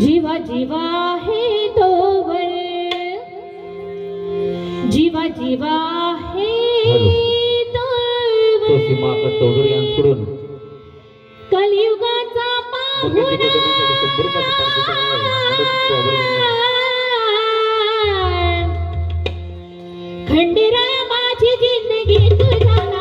जीवा जीवा हे तोवर। जीवा जीवा हे तो तोवर चौधरी कलियुगाचा पाहुणा खंडेराया माझी जिंदगी तुझा